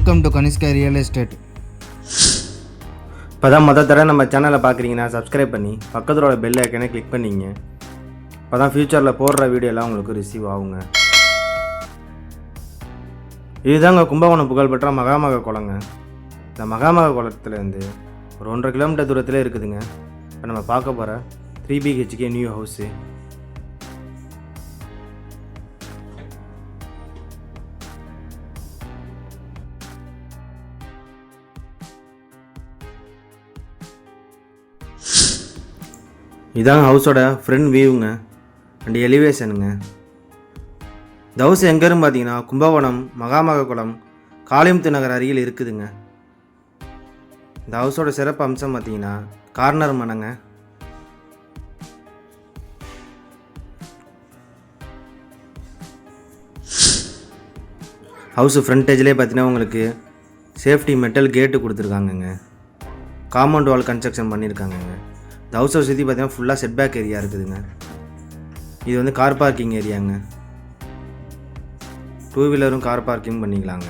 Welcome to Kanishka real estate இப்போ தான் மொதல் தடவை நம்ம சேனலை பார்க்குறீங்கன்னா சப்ஸ்கிரைப் பண்ணி பக்கத்தில் உள்ள பெல் ஐக்கனே கிளிக் பண்ணிங்க. இப்போ தான் ஃப்யூச்சரில் போடுற வீடியோலாம் உங்களுக்கு ரிசீவ் ஆகுங்க. இதுதாங்க கும்பகோணம் புகழ்பெற்ற மகாமக குளங்க. இந்த மகாமக குளத்துலேருந்து ஒரு ஒன்றரை கிலோமீட்டர் தூரத்தில் இருக்குதுங்க. இப்போ நம்ம பார்க்க போகிற த்ரீ பிஹெச்கே நியூ ஹவுஸு இதான் ஹவுஸோட ஃப்ரண்ட் வியூங்க அண்ட் எலிவேஷனுங்க இந்த ஹவுஸ் எங்கேருந்து பார்த்தீங்கன்னா கும்பகோணம் மகாமக குளம் காளிமுத்து நகர் அருகில் இருக்குதுங்க. இந்த ஹவுஸோட சிறப்பு அம்சம் பார்த்தீங்கன்னா கார்னர் மனங்க. ஹவுஸ் ஃப்ரண்டேஜ்லேயே பார்த்தீங்கன்னா உங்களுக்கு சேஃப்டி மெட்டல் கேட்டு கொடுத்துருக்காங்கங்க. காம்பவுண்ட் வால் கன்ஸ்ட்ரக்ஷன் பண்ணியிருக்காங்கங்க இந்த ஹவுஸ் சுற்றி பார்த்தீங்கன்னா ஃபுல்லாக செட் பேக் ஏரியா இருக்குதுங்க. இது வந்து கார் பார்க்கிங் ஏரியாங்க டூ வீலரும் கார் பார்க்கிங் பண்ணிக்கலாங்க.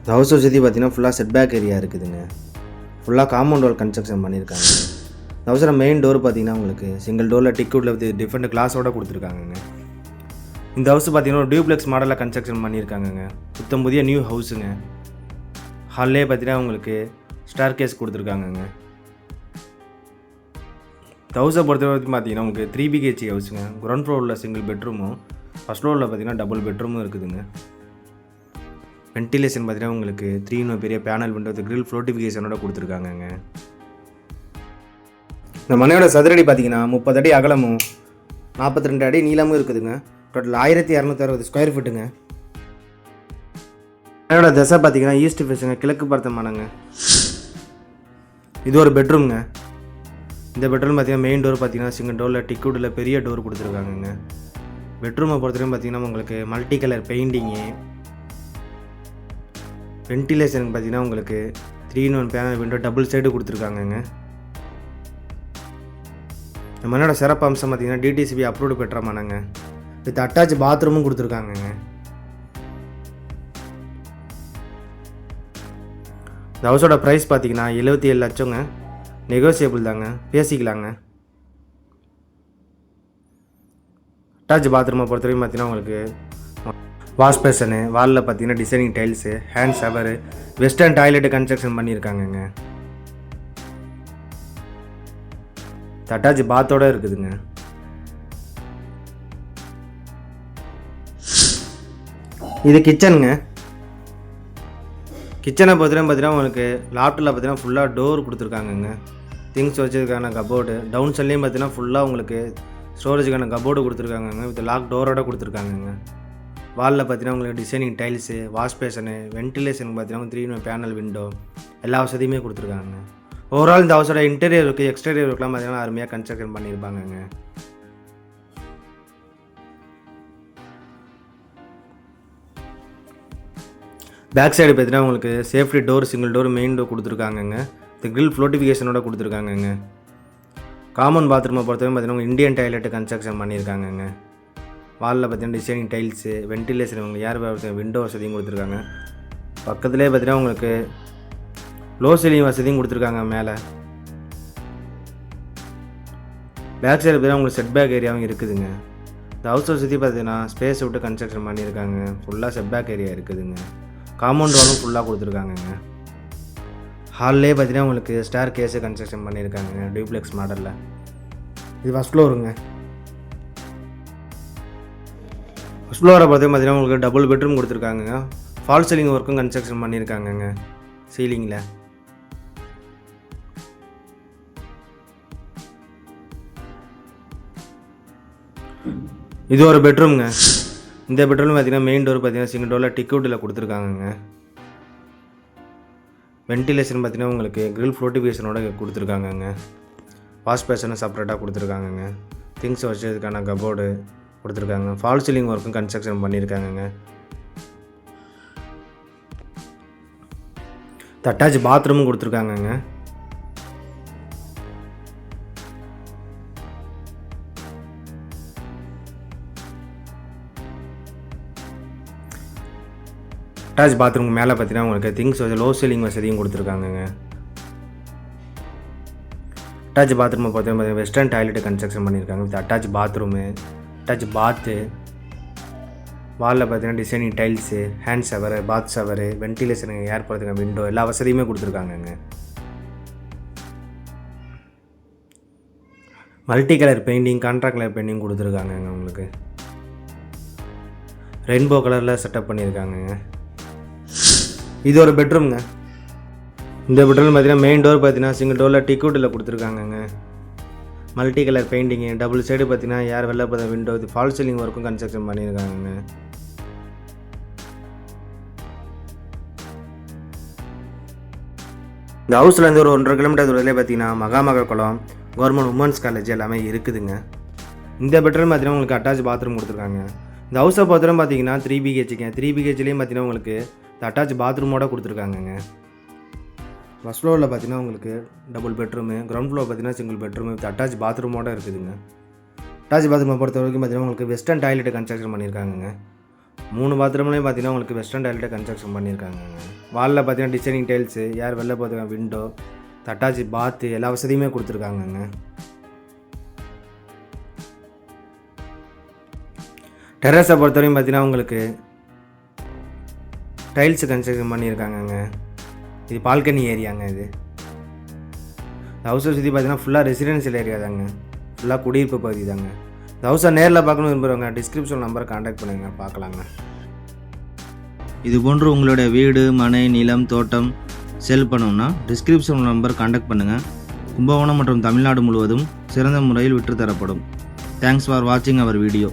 இந்த ஹவுஸ் சுற்றி பார்த்தீங்கன்னா ஃபுல்லாக செட்பேக் ஏரியா இருக்குதுங்க. ஃபுல்லாக காம்பவுண்ட் வால் கன்ஸ்ட்ரக்ஷன் பண்ணியிருக்காங்க இந்த ஹவுஸில் மெயின் டோர் பார்த்தீங்கன்னா உங்களுக்கு சிங்கிள் டோரில் டிக்கெட்டில் வித் டிஃப்ரெண்ட் கிளாஸோட கொடுத்துருக்காங்கங்க. இந்த ஹவுஸ் பார்த்தீங்கன்னா ஒரு டியூப்ளெக்ஸ் மாடலில் கன்ஸ்ட்ரக்ஷன் பண்ணியிருக்காங்கங்க புத்தம் புதிய நியூ ஹவுஸுங்க ஹால்லே பார்த்தீங்கன்னா உங்களுக்கு ஸ்டார் கேஸ் கொடுத்துருக்காங்கங்க. இந்த ஹவுஸை பொறுத்த வரைக்கும் பார்த்தீங்கன்னா உங்களுக்கு த்ரீ பிஹெச்சி ஹவுஸுங்க கிரவுண்ட் ஃப்ளோரில் சிங்கிள் பெட்ரூமும் ஃபஸ்ட் ஃப்ளோரில் பார்த்தீங்கன்னா டபுள் பெட்ரூமும் இருக்குதுங்க. வென்டிலேஷன் பார்த்தீங்கன்னா உங்களுக்கு த்ரீ இன்னும் பெரிய பேனல் பண்ணுறது கிரில் ஃப்ளோட்டிஃபிகேஷனோட கொடுத்துருக்காங்கங்க. இந்த மனையோட சதுரடி பார்த்தீங்கன்னா முப்பது அடி அகலமும் நாற்பத்தி ரெண்டு அடி நீளமும் இருக்குதுங்க. டோட்டல் ஆயிரத்தி இரநூத்தி அறுபது ஸ்கொயர் ஃபீட்டுங்க என்னோட திசை பார்த்தீங்கன்னா ஈஸ்ட் ஃபேஸுங்க கிழக்கு பார்த்த மனங்க இது ஒரு பெட்ரூம்ங்க இந்த பெட்ரூம் பார்த்தீங்கன்னா மெயின் டோர் பார்த்தீங்கன்னா சிங்கிள் டோரில் டிக்கூட்டில் பெரிய டோர் கொடுத்துருக்காங்கங்க. பெட்ரூமை பொறுத்தவரைக்கும் பார்த்தீங்கன்னா உங்களுக்கு மல்டி கலர் பெயிண்டிங்கு வென்டிலேஷனுக்கு பார்த்தீங்கன்னா உங்களுக்கு three in one panel window double side கொடுத்துருக்காங்கங்க. இந்த மண்ணோட சிறப்பு அம்சம் பார்த்தீங்கன்னா டிடிசிபி அப்ரூவ்டு பெற்ற மனங்க வித் அட்டாச் பாத்ரூமும் கொடுத்துருக்காங்கங்க. இந்த ஹவுஸோட ப்ரைஸ் பார்த்தீங்கன்னா எழுபத்தி ஏழு லட்சங்க. நெகோசியபிள் தாங்க. பேசிக்கலாங்க. அட்டாச் பாத்ரூமை பொறுத்த வரைக்கும் பார்த்தீங்கன்னா உங்களுக்கு வாஷ் பேஷனு வாலில் பார்த்தீங்கன்னா designing tiles hand shower western toilet construction பண்ணியிருக்காங்கங்க. Attach பாத்தோட இருக்குதுங்க. இது கிச்சனுங்க கிச்சனை பார்த்தீங்கன்னா பார்த்தீங்கன்னா உங்களுக்கு லாப்டில் பார்த்தீங்கன்னா ஃபுல்லாக டோர் கொடுத்துருக்காங்கங்க. திங்ஸ் வச்சதுக்கான கபோர்டு டவுன் சைட்லேயும் பார்த்தீங்கன்னா ஃபுல்லாக உங்களுக்கு ஸ்டோரேஜுக்கான கபோர்டு கொடுத்துருக்காங்கங்க வித் லாக் டோரோட கொடுத்துருக்காங்கங்க. வாலில் பார்த்தீங்கன்னா உங்களுக்கு designing tiles wash basin ventilation பார்த்தீங்கன்னா த்ரீ பேனல் விண்டோ எல்லா வசதியுமே கொடுத்துருக்காங்க ஓவரால் இந்த ஹவுஸோட இன்டீரியர் ஒர்க்கு எக்ஸ்டீரியர் ஒர்க்லாம் பார்த்தீங்கன்னா அருமையாக கன்ஸ்ட்ரக்ஷன் பண்ணியிருப்பாங்கங்க. பேக் சைடு பார்த்தீங்கன்னா உங்களுக்கு safety door single door main door கொடுத்துருக்காங்கங்க. இந்த கிரில் ஃப்ளோட்டிஃபிகேஷனோட கொடுத்துருக்காங்கங்க. காமன் பாத்ரூமை பொறுத்தவரை பார்த்தீங்கன்னா இந்தியன் டாய்லெட் கன்ஸ்ட்ரக்ஷன் பண்ணியிருக்காங்கங்க. வாலில் பார்த்தீங்கன்னா டிசைனிங் டைல்ஸு வென்டிலேஷன் உங்களுக்கு ஏர் விண்டோ வசதியும் கொடுத்துருக்காங்க. பக்கத்துலேயே பார்த்தீங்கன்னா உங்களுக்கு லோ சீலிங் வசதியும் கொடுத்துருக்காங்க மேலே. பேக் சைடு பார்த்தீங்கன்னா உங்களுக்கு செட் பேக் ஏரியாவும் இருக்குதுங்க. இந்த ஹவுஸை சுற்றி பார்த்தீங்கன்னா ஸ்பேஸ் விட்டு கன்ஸ்ட்ரக்ஷன் பண்ணியிருக்காங்க. ஃபுல்லாக செட் பேக் ஏரியா இருக்குதுங்க. காம்பவுண்ட் வாலும் ஃபுல்லாக கொடுத்துருக்காங்கங்க. ஹால்லே பார்த்தீங்கன்னா உங்களுக்கு ஸ்டார் கேஸு கன்ஸ்ட்ரக்ஷன் பண்ணியிருக்காங்க டியூப்ளெக்ஸ் மாடலில் இது ஃபஸ்ட் ஃப்ளோருங்க ஃபஸ்ட் ஃப்ளோரை பார்த்து பார்த்தீங்கன்னா உங்களுக்கு டபுள் பெட்ரூம் கொடுத்துருக்காங்க ஃபால் சீலிங் ஒர்க்கும் கன்ஸ்ட்ரக்ஷன் பண்ணியிருக்காங்கங்க சீலிங்கில் இது ஒரு பெட்ரூம்ங்க இந்த பெட்ரோலும் பார்த்தீங்கன்னா மெயின் டோர் பார்த்தீங்கன்னா சிங்கிள் டோரில் டிக்கவுட்டில் கொடுத்துருக்காங்கங்க. வென்டிலேஷன் பார்த்தீங்கன்னா உங்களுக்கு கிரில் ஃப்ளோட்டிஃபிகேஷனோட கொடுத்துருக்காங்கங்க. வாஷ் பேஷனும் செப்பரேட்டாக கொடுத்துருக்காங்கங்க. திங்ஸ் வச்சதுக்கான கபோர்டு கொடுத்துருக்காங்க. ஃபால் சீலிங் ஒர்க்கும் கன்ஸ்ட்ரக்ஷன் பண்ணியிருக்காங்கங்க தட்டாச்சு பாத்ரூமும் கொடுத்துருக்காங்கங்க. அட்டாச் பாத்ரூம் மேலே பார்த்தீங்கன்னா உங்களுக்கு திங்ஸ் வந்து லோ சீலிங் வசதியும் கொடுத்துருக்காங்கங்க. அட்டாச் பாத்ரூமை பார்த்தீங்கன்னா வெஸ்டர்ன் டாய்லெட் கன்ஸ்ட்ரக்ஷன் பண்ணியிருக்காங்க. With attach bathroom attach bath வாலில் பார்த்தீங்கன்னா designing tiles hand shower bath shower வென்டிலேஷனுங்க air போகிறதுக்கு விண்டோ எல்லா வசதியுமே கொடுத்துருக்காங்கங்க. Multi colour painting contract colour painting கொடுத்துருக்காங்கங்க உங்களுக்கு. ரெயின்போ கலரில் செட்டப் பண்ணியிருக்காங்கங்க. இது ஒரு பெட்ரூம்ங்க இந்த பெட்ரூம் பார்த்தீங்கன்னா மெயின் டோர் பார்த்தீங்கன்னா சிங்கிள் டோரில் டிக்கூட்டில் கொடுத்துருக்காங்கங்க. Multi colour painting double side பார்த்தீங்கன்னா யார் வெளில பார்த்த விண்டோ இது ஃபால் சீலிங் ஒர்க்கும் கன்ஸ்ட்ரக்ஷன் பண்ணியிருக்காங்கங்க இந்த ஹவுஸ்லேருந்து ஒரு ஒன்றரை கிலோமீட்டர் தூரத்துலேயே பார்த்தீங்கன்னா மகாமக குளம் கவர்மெண்ட் உமன்ஸ் காலேஜ் எல்லாமே இருக்குதுங்க. இந்த பெட்ரூம் பார்த்தீங்கன்னா உங்களுக்கு அட்டாச் பாத்ரூம் கொடுத்துருக்காங்க. இந்த ஹவுஸை பொறுத்தவரை பார்த்தீங்கன்னா த்ரீ பிஹெச்சுங்க த்ரீ பிஹெச்லேயும் பார்த்தீங்கன்னா உங்களுக்கு அட்டாச் பாத்ரூமோட கொடுத்துருக்காங்கங்க. ஃபஸ்ட் ஃப்ளோரில் பார்த்தீங்கன்னா உங்களுக்கு டபுள் பெட்ரூமு கிரவுண்ட் ஃப்ளோர் பார்த்தீங்கன்னா சிங்கிள் பெட்ரூமு வித் அட்டாச் பாத்ரூமோட இருக்குதுங்க. அட்டாச் பாத்ரூமை பொறுத்த வரைக்கும் பார்த்தீங்கன்னா உங்களுக்கு வெஸ்டர்ன் டாய்லெட் கன்ஸ்ட்ரக்ஷன் பண்ணியிருக்காங்கங்க மூணு பாத்ரூம்லேயும் பார்த்தீங்கன்னா உங்களுக்கு வெஸ்டர்ன் டாய்லெட்டை கன்ஸ்ட்ரக்ஷன் பண்ணியிருக்காங்கங்க வாலில் பார்த்தீங்கன்னா டிசைனிங் டைல்ஸு யார் வெளில போகிறதுக்கு விண்டோ அட்டாச் பாத்து எல்லா வசதியுமே கொடுத்துருக்காங்கங்க. டெரஸை பொறுத்தவரையும் பார்த்தீங்கன்னா உங்களுக்கு டைல்ஸ் கன்ஸ்ட்ரக்ஷன் பண்ணியிருக்காங்கங்க. இது பால்கனி ஏரியாங்க இது. இந்த ஹவுஸை சுற்றி பார்த்தீங்கன்னா ஃபுல்லாக ரெசிடென்ஷியல் ஏரியா தாங்க. ஃபுல்லாக குடியிருப்பு பகுதி தாங்க. இந்த ஹவுஸை நேரில் பார்க்கணும் விரும்புகிறவங்க டிஸ்கிரிப்ஷன் நம்பரை காண்டாக்ட் பண்ணுங்க பார்க்கலாங்க. இது போன்று உங்களுடைய வீடு மனை நிலம் தோட்டம் செல் பண்ணணும்னா டிஸ்கிரிப்ஷன் நம்பர் காண்டாக்ட் பண்ணுங்கள் கும்பகோணம் மற்றும் தமிழ்நாடு முழுவதும் சிறந்த முறையில் விற்றுத்தரப்படும். தேங்க்ஸ் ஃபார் வாட்சிங் அவர் வீடியோ